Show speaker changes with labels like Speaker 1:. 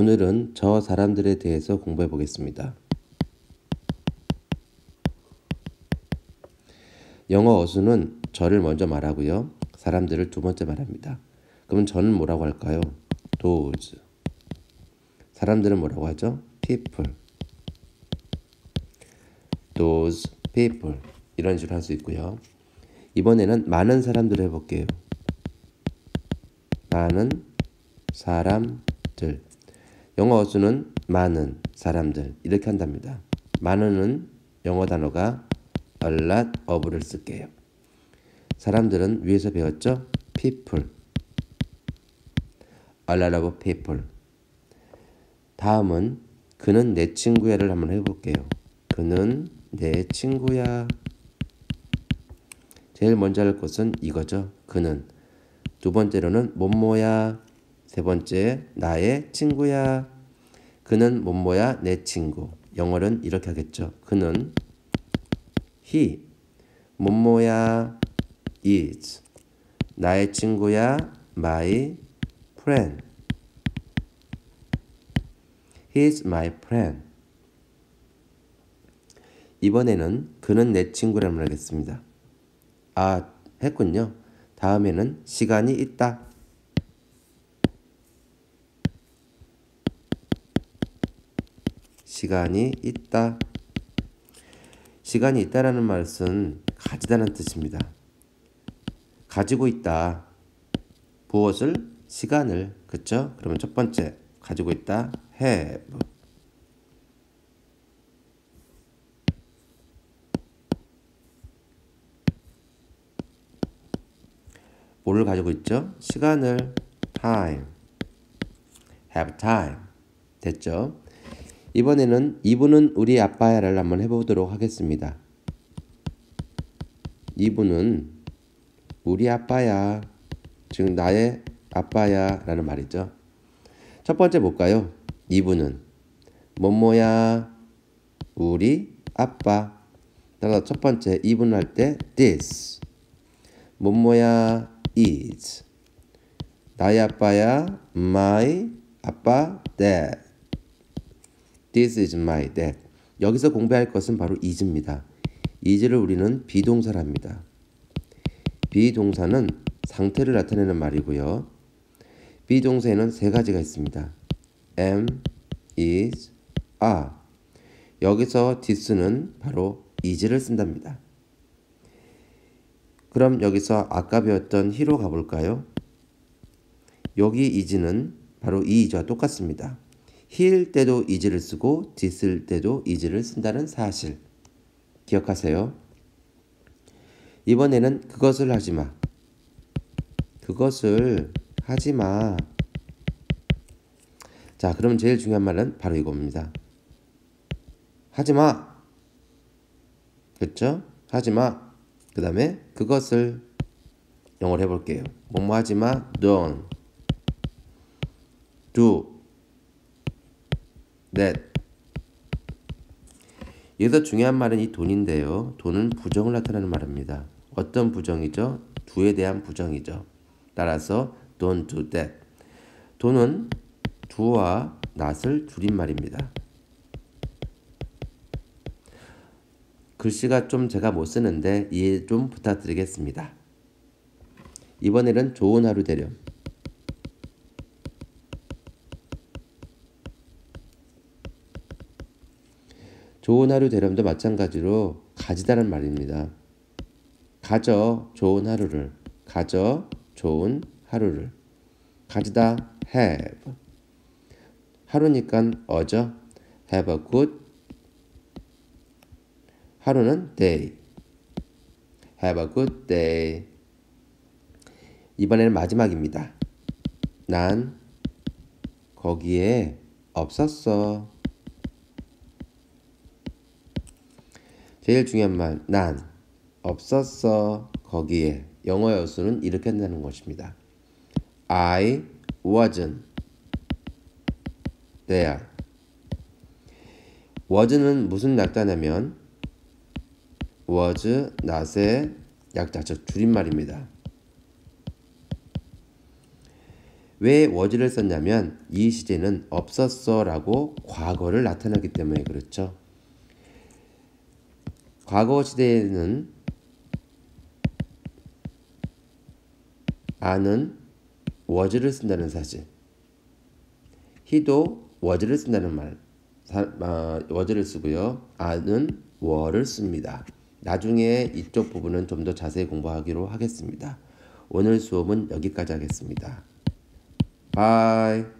Speaker 1: 오늘은 저 사람들에 대해서 공부해 보겠습니다. 영어 어수는 저를 먼저 말하고요. 사람들을 두 번째 말합니다. 그럼 저는 뭐라고 할까요? those. 사람들은 뭐라고 하죠? people. those people. 이런 식으로 할 수 있고요. 이번에는 많은 사람들을 해볼게요. 많은 사람들. 영어 어수는 많은 사람들 이렇게 한답니다. 많은은 영어 단어가 a lot of를 쓸게요. 사람들은 위에서 배웠죠? people. a lot of people. 다음은 그는 내 친구야를 한번 해볼게요. 그는 내 친구야. 제일 먼저 할 것은 이거죠. 그는. 두 번째로는 뭐뭐야. 세 번째 나의 친구야. 그는 뭐뭐야 내 친구. 영어는 이렇게 하겠죠. 그는 he 뭐뭐야 is 나의 친구야 my friend. He is my friend. 이번에는 그는 내 친구라면 하겠습니다. 아, 했군요. 다음에는 시간이 있다. 시간이 있다. 시간이 있다라는 말은 가지다는 뜻입니다. 가지고 있다. 무엇을? 시간을. 그쵸? 그러면 첫 번째 가지고 있다. have. 뭐를 가지고 있죠? 시간을 time. have time. 됐죠? 이번에는 이분은 우리 아빠야를 한번 해보도록 하겠습니다. 이분은 우리 아빠야. 즉 나의 아빠야 라는 말이죠. 첫 번째 볼까요? 이분은 뭐뭐야 우리 아빠 따라서 첫 번째 이분 할 때 this 뭐뭐야 is 나의 아빠야 my 아빠 dad This is my dad. 여기서 공부할 것은 바로 is입니다. is를 우리는 비동사랍니다. 비동사는 상태를 나타내는 말이고요. 비동사에는 세 가지가 있습니다. am, is, are. 여기서 this는 바로 is를 쓴답니다. 그럼 여기서 아까 배웠던 he로 가볼까요? 여기 is는 바로 이 is와 똑같습니다. He일 때도 is를 쓰고 dis을 때도 is를 쓴다는 사실 기억하세요. 이번에는 그것을 하지 마. 그것을 하지 마. 자, 그럼 제일 중요한 말은 바로 이겁니다. 하지 마. 그렇죠? 하지 마. 그 다음에 그것을 영어로 해 볼게요. 뭐뭐 하지 마. don't. do. That. 여기서 중요한 말은 이 돈인데요. 돈은 부정을 나타내는 말입니다. 어떤 부정이죠? 두에 대한 부정이죠. 따라서 don't do that. 돈은 두와 낫을 줄인 말입니다. 글씨가 좀 제가 못 쓰는데 이해 좀 부탁드리겠습니다. 이번에는 좋은 하루 되렴. 좋은 하루 되렴도 마찬가지로 가지다는 말입니다. 가져 좋은 하루를. 가져 좋은 하루를. 가지다 have. 하루니까 어저. have a good. 하루는 day. have a good day. 이번에는 마지막입니다. 난 거기에 없었어. 제일 중요한 말, 난 없었어 거기에 영어 여수는 이렇게 한다는 것입니다. I wasn't there. was는 무슨 약자냐면 was not의 약자 즉 줄임말입니다. 왜 was를 썼냐면 이 시제는 없었어라고 과거를 나타내기 때문에 그렇죠. 과거 시대에는 아는 was를 쓴다는 사실. he도 was를 쓴다는 말. 사, 아, was를 쓰고요. 아는 were를 씁니다. 나중에 이쪽 부분은 좀 더 자세히 공부하기로 하겠습니다. 오늘 수업은 여기까지 하겠습니다. 바이.